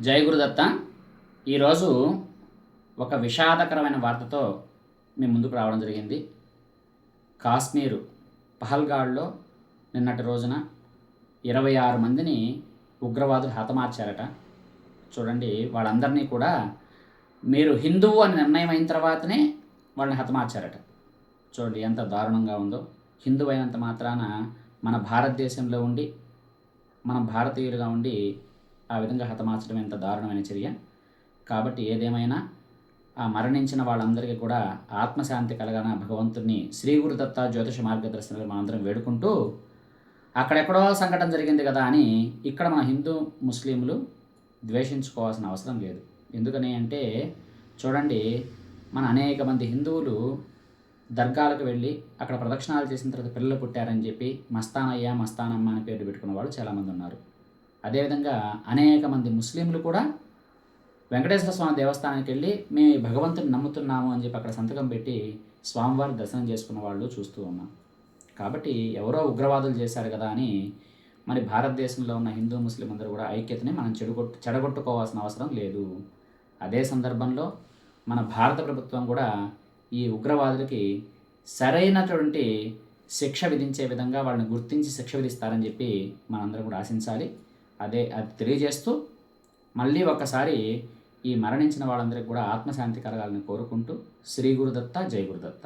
జై గురుదత్త. ఈరోజు ఒక విషాదకరమైన వార్తతో మీ ముందుకు రావడం జరిగింది. కాశ్మీరు పహల్గాడ్లో నిన్నటి రోజున ఇరవై ఆరు మందిని ఉగ్రవాదులు హతమార్చారట. చూడండి వాళ్ళందరినీ కూడా మీరు హిందువు అని నిర్ణయం అయిన తర్వాతనే వాళ్ళని హతమార్చారట. చూడండి ఎంత దారుణంగా ఉందో. హిందువు అయినంత మాత్రాన మన భారతదేశంలో ఉండి మనం భారతీయులుగా ఉండి ఆ విధంగా హతమార్చడం ఎంత దారుణమైన చర్య? కాబట్టి ఏదేమైనా ఆ మరణించిన వాళ్ళందరికీ కూడా ఆత్మశాంతి కలగన భగవంతుడిని శ్రీ గురుదత్త జ్యోతిష మార్గదర్శనాలు మనందరం వేడుకుంటూ అక్కడెక్కడో సంఘటన జరిగింది కదా అని ఇక్కడ మన హిందూ ముస్లింలు ద్వేషించుకోవాల్సిన అవసరం లేదు. ఎందుకని అంటే చూడండి మన అనేక మంది హిందువులు దర్గాలకు వెళ్ళి అక్కడ ప్రదక్షిణాలు చేసిన తర్వాత పిల్లలు పుట్టారని చెప్పి మస్తానయ్య మస్తానమ్మ అని పేరు పెట్టుకున్న వాళ్ళు చాలామంది ఉన్నారు. అదేవిధంగా అనేక మంది ముస్లింలు కూడా వెంకటేశ్వర స్వామి దేవస్థానానికి వెళ్ళి మేము ఈ భగవంతుని నమ్ముతున్నాము అని చెప్పి అక్కడ సంతకం పెట్టి స్వామివారి దర్శనం చేసుకున్న వాళ్ళు చూస్తూ ఉన్నాం. కాబట్టి ఎవరో ఉగ్రవాదులు చేశారు కదా అని మరి భారతదేశంలో ఉన్న హిందూ ముస్లిం అందరూ కూడా ఐక్యతని మనం చెడుగొట్టు చెడగొట్టుకోవాల్సిన అవసరం లేదు. అదే సందర్భంలో మన భారత ప్రభుత్వం కూడా ఈ ఉగ్రవాదులకి సరైనటువంటి శిక్ష విధించే విధంగా వాళ్ళని గుర్తించి శిక్ష విధిస్తారని చెప్పి మనందరం కూడా ఆశించాలి. అదే అది తెలియజేస్తూ మళ్ళీ ఒక్కసారి ఈ మరణించిన వాళ్ళందరికీ కూడా ఆత్మశాంతి కలగాలని కోరుకుంటూ శ్రీ గురుదత్త జయ గురుదత్త.